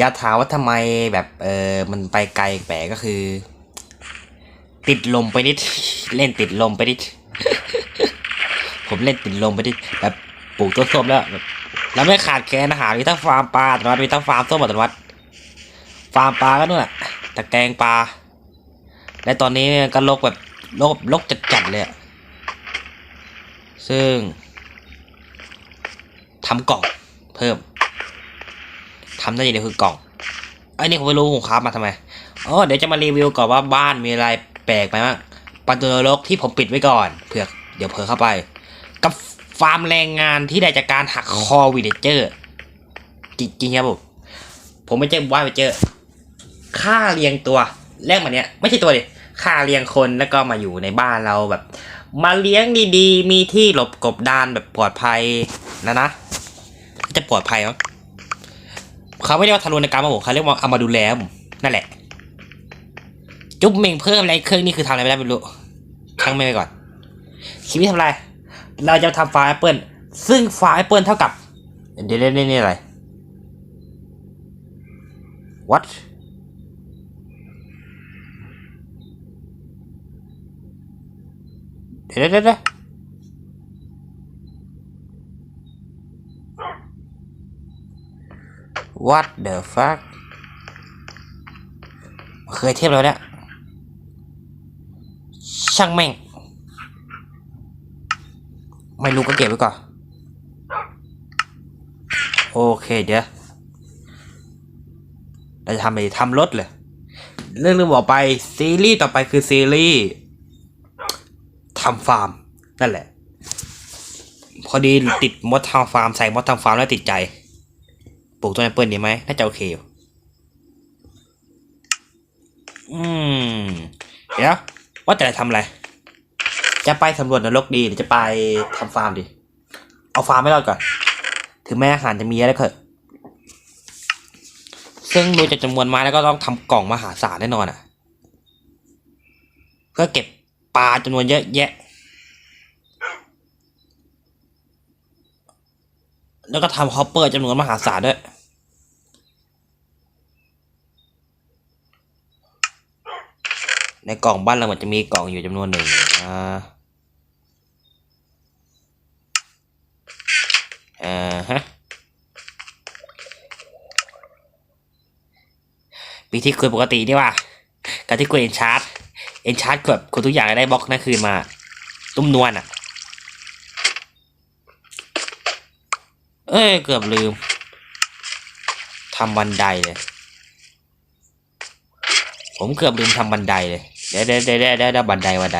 ยาถามว่าทำไมแบบเออมันไปไกลแปลกก็คือ ติดลมไปนิด เล่นติดลมไปนิด ผมเล่นติดลมไปนิดแบบปลูกต้นส้มแล้วแบบแล้วไม่ขาดแคลนอาหารมีทั้งฟาร์มปลาอัตโนมัติมีทั้งฟาร์มส้มอัตโนมัติฟาร์มปลาก็นู่นแหละตะแกรงปลาและตอนนี้ก็ลกแบบลกลกจัดๆเลยอะซึ่งทำกล่องเพิ่ม ทำได้อย่างเดียวคือกล่องไอ้นี่ผมไม่รู้ผมค้ามาทำไมอ๋อเดี๋ยวจะมารีวิวก่อนว่าบ้านมีอะไรแปลกไปบ้างประตูนรกที่ผมปิดไว้ก่อนเผื่อเดี๋ยวเผลอเข้าไป กับฟาร์มแรงงานที่ได้จากการหักคอวิเลเจอร์จริงๆครับผมผมไม่เจอว่าไปเจอค่าเลี้ยงตัวแรกมาเนี้ยไม่ใช่ตัวดิค่าเลี้ยงคนแล้วก็มาอยู่ในบ้านเราแบบ มาเลี้ยงดีๆ มีที่หลบกบดานแบบปลอดภัยนะนะ จะปลอดภัยมั้ง เขาไม่ได้ว่าทารุณกรรมมาผมเขาเรียกว่าเอามาดูแลมนั่นแหละ จุ๊บเมงเพิ่มอะไรเครื่องนี่คือทำอะไรไม่ได้ไม่รู้ช่างไม่ไปก่อนคลิปนี้ทำอะไร เราจะทำฟล์แอปเปิลซึ่งฟล์แอปเปิลเท่ากับเดี๋ยวเดี๋ยวเดี๋ยวนี่อะไร what เดี๋ยวเดี๋ยว what the fuck เคยเทียบแล้วเนี่ย ช่างแม่ง ไม่รู้ก็เก็บไว้ก่อน โอเคเดี๋ยว เราจะทำอะไรทำรถเลย เรื่องลืมบอกไป ซีรีส์ต่อไปคือซีรีส์ทำฟาร์ม นั่นแหละ พอดีติดมดทำฟาร์ม ใส่มดทำฟาร์มแล้วติดใจ ลูกต้นแอปเปิลดีไหมน่าจะโอเคอยู่อืมเดี๋ยวว่าแต่จะทำอะไร จะไปสำรวจนรกดีหรือจะไปทำฟาร์มดี เอาฟาร์มไม่รอดก่อน ถึงแม้อาหารจะมีอะไรก็เถอะซึ่งดูจากจำนวนไม้แล้วก็ต้องทำกล่องมหาศาลแน่นอนอะ เพื่อเก็บปลาจำนวนเยอะแยะ แล้วก็ทำฮอปเปอร์จำนวนมหาศาลด้วย ในกล่องบ้านเราเหมือนจะมีกล่องอยู่จำนวนหนึ่งอ่าอ่าฮะวิธีคุยปกตินี่ว่า การที่คุยเอนชาร์ตเอนชาร์ตแบบคุณทุกอย่างได้บล็อกนั่นคืนมา ตุ้มนวลอะ เอ้ย เกือบลืมทำบันไดเลย ผมเกือบลืมทำบันไดเลย เดี๋ยวเดี๋ยวเดี๋ยวเดี๋ยวเดี๋ยวบันไดบันได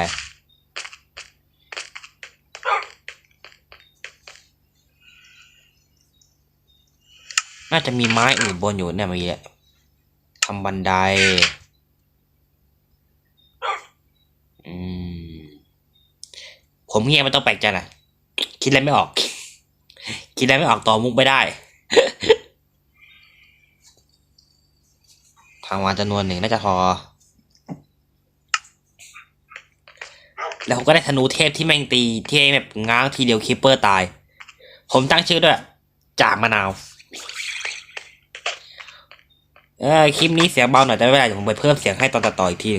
น่าจะมีไม้อื่นบนอยู่เนี่ยเมื่อกี้ทำบันได อืม ผมเงียไม่ต้องแปลกใจนะคิดอะไรไม่ออก คิดอะไรไม่ออกต่อมุกไม่ได้ ทางวานจำนวนหนึ่งน่าจะพอ แล้วผมก็ได้ธนูเทพที่แม่งตีที่แบบง้างทีเดียวคิปเปอร์ตาย ผมตั้งชื่อด้วยจากมะนาวเออคลิปนี้เสียงเบาหน่อยแต่ไม่เป็นไรผมไปเพิ่มเสียงให้ตอนตัดต่ออีกที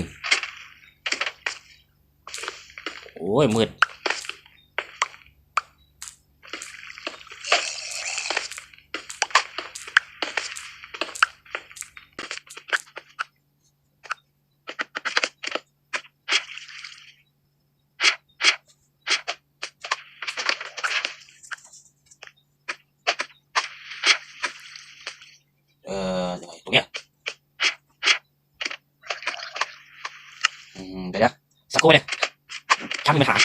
โอ้ยมืด เออยังไงตรงเนี้ยอืมเดี๋ยวนะสักครู่เนี่ยช่างมีปัญหา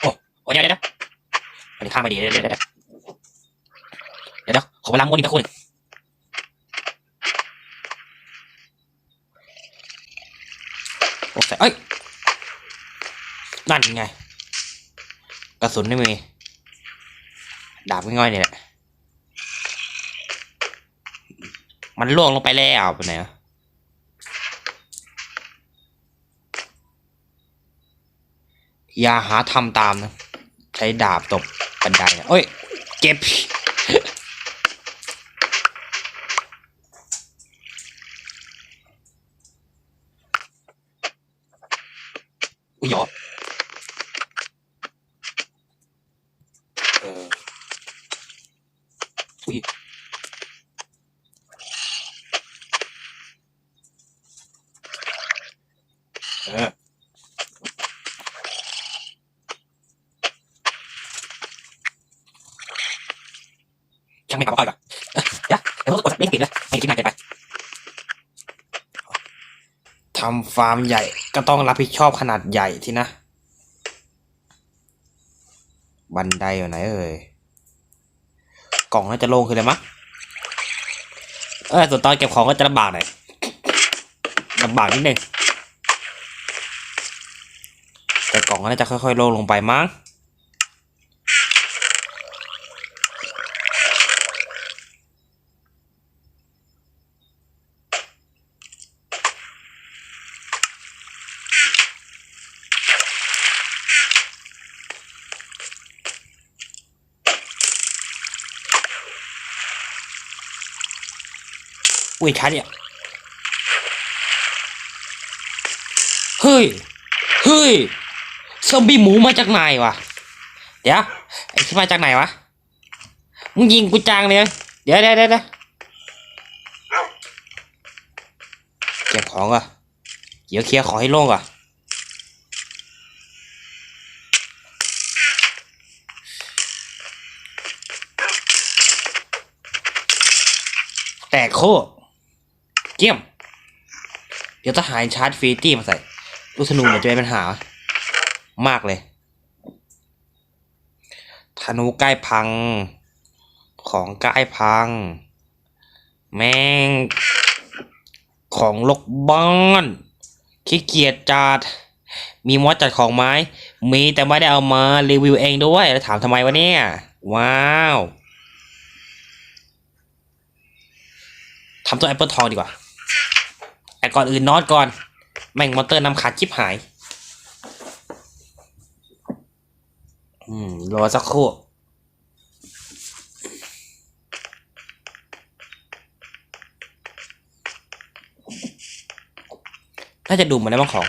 โอ้โอ้เดี๋ยวเดี๋ยวเดี๋ยว ข้ามไปดีเดี๋ยวเดี๋ยวเดี๋ยวเดี๋ยวเวขอไปล้างมืออีกสักครู่หนึ่งโอเคเอ้ยนั่นไงกระสุนไม่มีดาบง่อยๆเนี่ยแหละมันล่วงลงไปแล้วไปไหนะอย่าหาทำตามนะ ใช้ดาบตบ บันไดนะเอ้ย เก็บ อุ้ยหยอเอออุ้ยเออ ช่างไม่กลับมาก่อนเดี๋ยวเดี๋ยวเรากดไม่ปิดเลยไม่คิดนานเกินไปทำฟาร์มใหญ่ก็ต้องรับผิดชอบขนาดใหญ่ที่นะ บันไดอยู่ไหนเอ่ยกล่องน่าจะโล่งขึ้นเลยมั้งเออส่วนตอนเก็บของก็จะลำบากหน่อยลำบากนิดนึงแต่กล่องก็น่าจะค่อยๆโล่งลงไปมั้ง อุ้ยชัดเนี่ยเฮ้ย เฮ้ย ซอมบี้หมูมาจากไหนวะ เดี๋ยว ไอ้ที่มาจากไหนวะ มึงยิงกูจังเลย เดี๋ยวเดี๋ยวเดี๋ยวเก็บของก่อนเดี๋ยวเคลียร์ของให้โล่งก่อนแตกโคตร เกี่ยม เดี๋ยวทหารชาร์จฟรีตี้มาใส่ลูกธนูเหมือนจะเป็นปัญหามากเลยธนูใกล้พัง ของใกล้พัง แม่ง ของลกบ้านขี้เกียจจัดมีมอสจัดของไม้ มีแต่ไม่ได้เอามารีวิวเองด้วยแล้วถามทำไมวะเนี่ย ว้าวทำตัวแอปเปิลทองดีกว่า แต่ก่อนอื่นนอตก่อน แม่งมอเตอร์นำขาดชิบหาย อืม รอสักครู่น่าจะดูเหมือนได้บ้างของ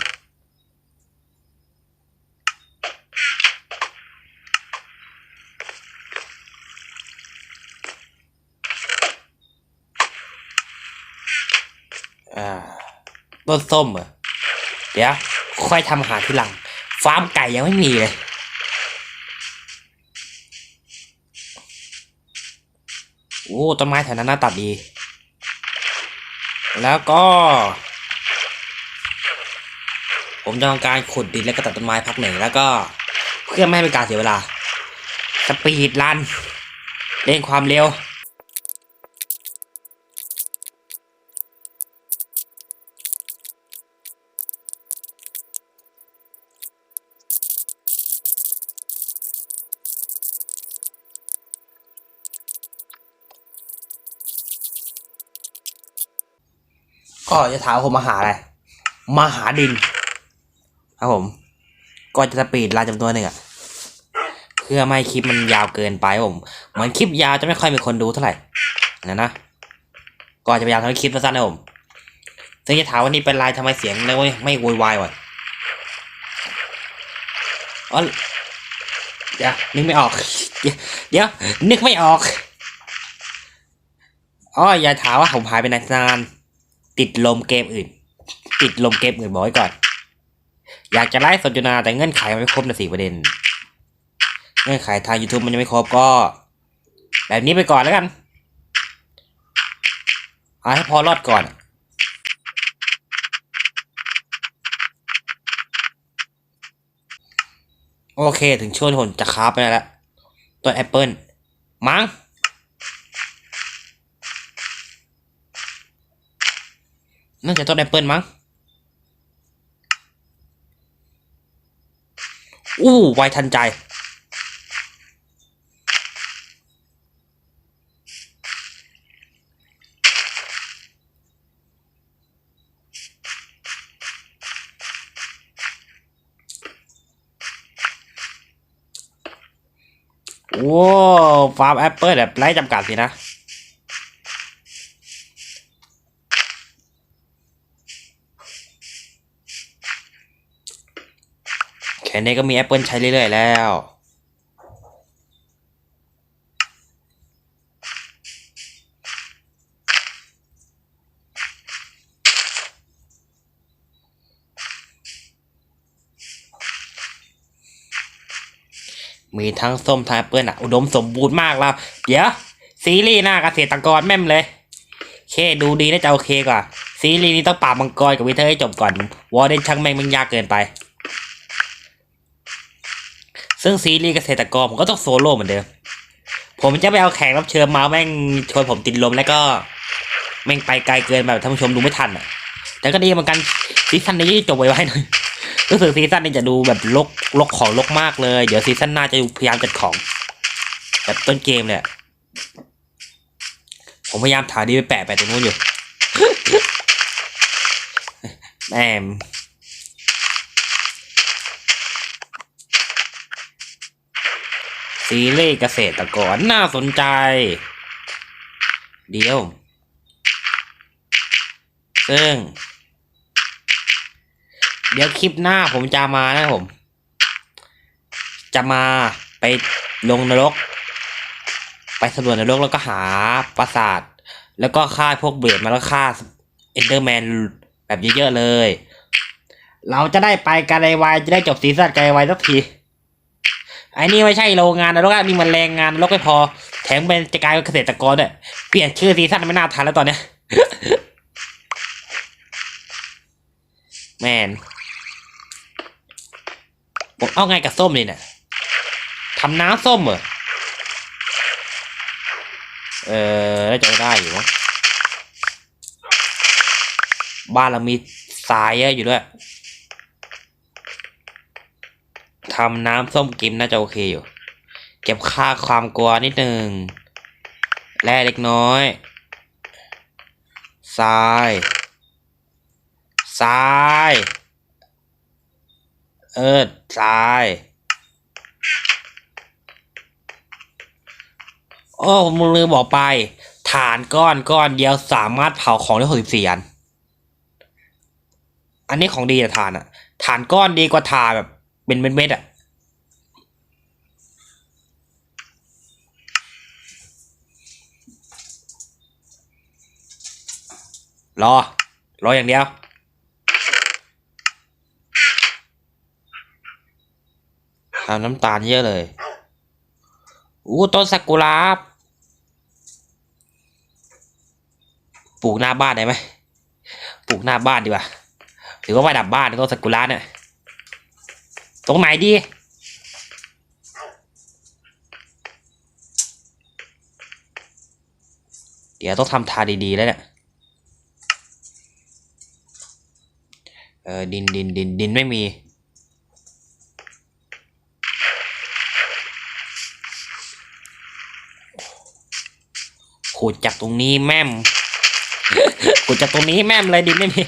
อ่า ต้นส้มเหรอ เดี๋ยว ค่อยทำอาหารทีหลัง ฟาร์มไก่ยังไม่มีเลย โอ้ต้นไม้แถวนั้นน่าตัดดี แล้วก็ ผมจะทำการขุดดินแล้วก็ตัดต้นไม้พักหนึ่งแล้วก็ เพื่อไม่ให้เป็นการเสียเวลา สปีดรันเร่งความเร็ว ก็จะถามผมมาหาอะไร มาหาดิน ครับผม ก็จะสปีดรันจำตัวหนึ่งอะเพื่อไม่คลิปมันยาวเกินไปผมเหมือนคลิปยาวจะไม่ค่อยมีคนดูเท่าไหร่นะนะก็จะพยายามทำให้คลิปสั้นๆนะผมซึ่งจะถามว่านี่เป็นไรทำไมเสียงแล้วไม่โวยวายวะอ๋อเดี๋ยวนึกไม่ออก เดี๋ยว นึกไม่ออกอ๋ออย่าถามว่าผมหายไปนาน ติดลมเกมอื่น ติดลมเกมอื่นบอกไว้ก่อน อยากจะไลฟ์สดอยู่นาแต่เงื่อนไขมันไม่ครบนะสี่ประเด็น เงื่อนไขทาง YouTube มันยังไม่ครบก็ แบบนี้ไปก่อนแล้วกันเอาให้พอรอดก่อน โอเคถึงช่วงที่ผมจะคราฟไปแล้วต้นแอปเปิลมั้ง น่าจะต้นแอปเปิลมั้งอู้ไวทันใจ โอ้ฟาร์มแอปเปิลแบบไร้จำกัดสินะ แค่นี้ก็มีแอปเปิลใช้เรื่อยๆแล้ว มีทั้งส้มทั้งแอปเปิลอะ อุดมสมบูรณ์มากแล้ว เดี๋ยว ซีรีส์หน้าเกษตรกรแม่มเลย เคดูดีน่าจะโอเคกว่า ซีรีส์นี้ต้องปราบมังกรกับวิเทอร์ให้จบก่อน วอร์เดนช่างแม่งมันยากเกินไป ซึ่งซีรีส์เกษตรกรผมก็ต้องโซโล่เหมือนเดิม ผมจะไปเอาแขกรับเชิญมาแม่งชวนผมติดลมแล้วก็แม่งไปไกลเกินแบบท่านผู้ชมดูไม่ทันอะ แต่ก็ดีเหมือนกันซีซั่นนี้จบไวๆหน่อยรู้สึกซีซั่นนี้จะดูแบบลกลกของลกมากเลย เดี๋ยวซีซั่นหน้าจะพยายามจัดของ แบบต้นเกมเลยอะผมพยายามถ่ายดีไปแปะแปะตรงนู้นอยู่แหม ซีรีส์เกษตรกรน่าสนใจ เดียว ซึ่ง เดี๋ยวคลิปหน้าผมจะมานะผม จะมาไปลงนรก ไปสำรวจนรกแล้วก็หาปราสาท แล้วก็ฆ่าพวกเบรดมาแล้วฆ่าเอนเดอร์แมนแบบเยอะๆเลย เราจะได้ไปกันในวายจะได้จบซีซั่นกันในวายสักที ไอ้นี่ไม่ใช่โรงงานนรกอะนี่มันแรงงานนรกไม่พอ แถมเป็นจะกลายเป็นเกษตรกรด้วยเปลี่ยนชื่อซีซั่นไม่น่าทันแล้วตอนเนี้ยแมนผมเอาไงกับส้มนี่เนี่ยทำน้ำส้มเหรอเออน่าจะได้อยู่มั้งบ้านเรามีทรายเยอะอยู่ด้วย ทำน้ำส้มกินน่าจะโอเคอยู่ เก็บค่าความกลัวนิดหนึ่งแร่เล็กน้อยทรายทรายเออทรายโอ้ผมลืมบอกไป ฐานก้อนก้อนเดียวสามารถเผาของได้หกสิบสี่อัน อันนี้ของดีอะฐานอะฐานก้อนดีกว่าฐานแบบ เป็นเม็ดๆอะรอ รออย่างเดียว ทำน้ำตาลเยอะเลย อู้ต้นซากุระปลูกหน้าบ้านได้ไหม ปลูกหน้าบ้านดีกว่า หรือว่าไว้ดับบ้านต้นซากุระเนี่ย ตรงไหนดี เดี๋ยวต้องทำทาดีๆแล้วเนี่ยเออดินดินดินดินไม่มี ขุดจากตรงนี้แม่มขุดจากตรงนี้แม่มเลยดินไม่มี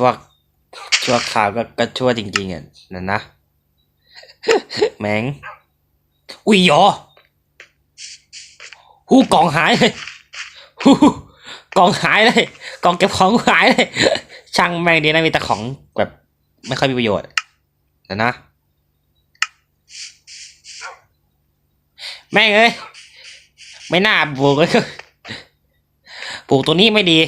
ชั่วชั่วข่าวก็ก็ชั่วจริงๆอะนั่นนะแมงอุ้ยยอหูกล่องหายเลยหูกล่องหายเลยกล่องเก็บของหายเลยช่างแม่งดีนะมีแต่ของแบบ ไม่ค่อยมีประโยชน์นั่นนะแม่งเอ้ยไม่น่าปลูกเลยปลูกตัวนี้ไม่ดี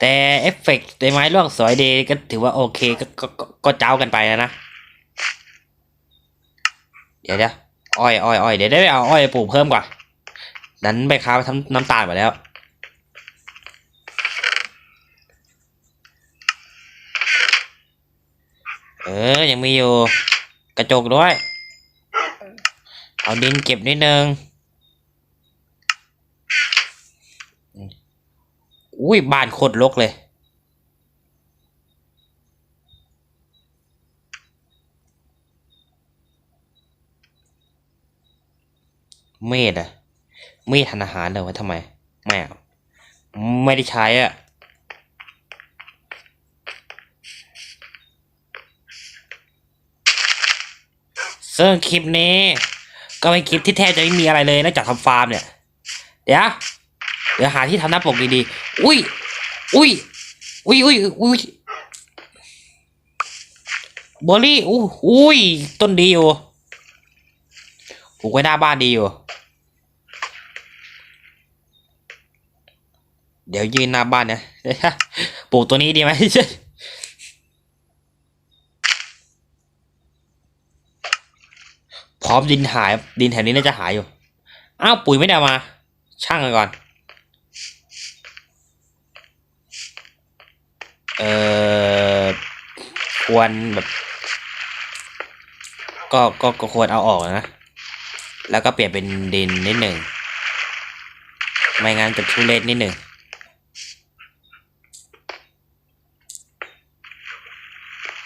แต่เอฟเฟกต์ในไม้ลวกสวยดีก็ถือว่าโอเคก็ก็ก็เจ้ากันไปนะ เดี๋ยวเดี๋ยวอ้อยอ้อยอ้อยเดี๋ยวได้ไปเอาอ้อยปลูกเพิ่มก่อนนั้นไปค้าไปทำน้ำตาลหมดแล้วเออ ยังมีอยู่ กระจกด้วย เอาดินเก็บนิดนึง อุ้ยบานโคตรรกเลย เมดอะเมดทานอาหารเลยวะทำไม ไม่อาไม่ได้ใช้อะซึ่งคลิปนี้ ก็เป็นคลิปที่แทบจะไม่มีอะไรเลยนอกจากทำฟาร์มเนี่ย เดี๋ยว เดี๋ยวหาที่ทำหน้าปกดีๆ อุ้ย อุ้ย อุ้ยอุ้ยอุ้ยบอลลี่อู้อุ้ย ต้นดีอยู่ปลูกไว้หน้าบ้านดีอยู่ เดี๋ยวยืนหน้าบ้านนะปลูกตัวนี้ดีไหมพร้อมดินหายดินแถวนี้น่าจะหายอยู่ อ้าวปุ๋ยไม่ได้มา ช่างกันก่อน เออควรแบบ ก็ก็ก็ควรเอาออกนะ แล้วก็เปลี่ยนเป็นดินนิดหนึ่งไม่งั้นจะทุเรศนิดหนึ่ง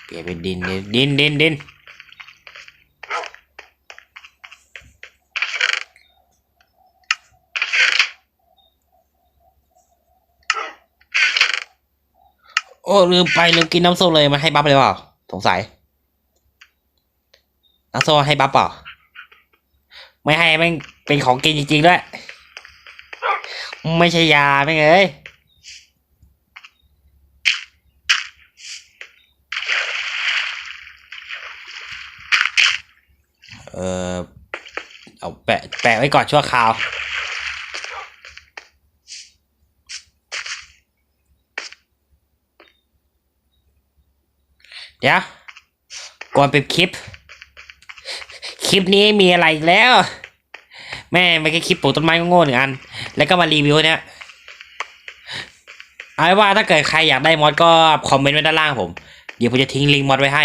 เปลี่ยนเป็นดินดินดินดิน โอ้ลืมไปลืมกินน้ำส้มเลยมาให้บัฟเลยเปล่าสงสัยน้ำส้มให้บัฟเปล่าไม่ให้แม่งเป็นของกินจริงๆด้วยไม่ใช่ยาแม่งเอ้ยเออเอาแปะแปะไว้ก่อนชั่วคราว เดี๋ยวก่อนปิดคลิป คลิปนี้มีอะไรอีกแล้ว แม่ไม่ใช่คลิปปลูกต้นไม้โง่หนึ่งอัน แล้วก็มารีวิวเนี่ยเอาไว้ว่าถ้าเกิดใครอยากได้มอดก็คอมเมนต์ไว้ด้านล่างผม เดี๋ยวผมจะทิ้งลิงก์มอดไว้ให้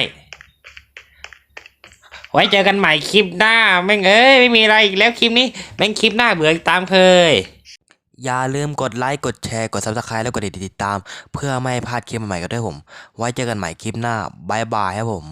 ไว้เจอกันใหม่คลิปหน้า แม่งเอ้ยไม่มีอะไรอีกแล้วคลิปนี้ แม่งคลิปหน้าเบื่อตามเคย อย่าลืมกดไลค์ กดแชร์ กด subscribe แล้วกดติดตาม เพื่อไม่ให้พลาดคลิปใหม่ๆกันด้วยผม ไว้เจอกันใหม่คลิปหน้าบายบายครับผม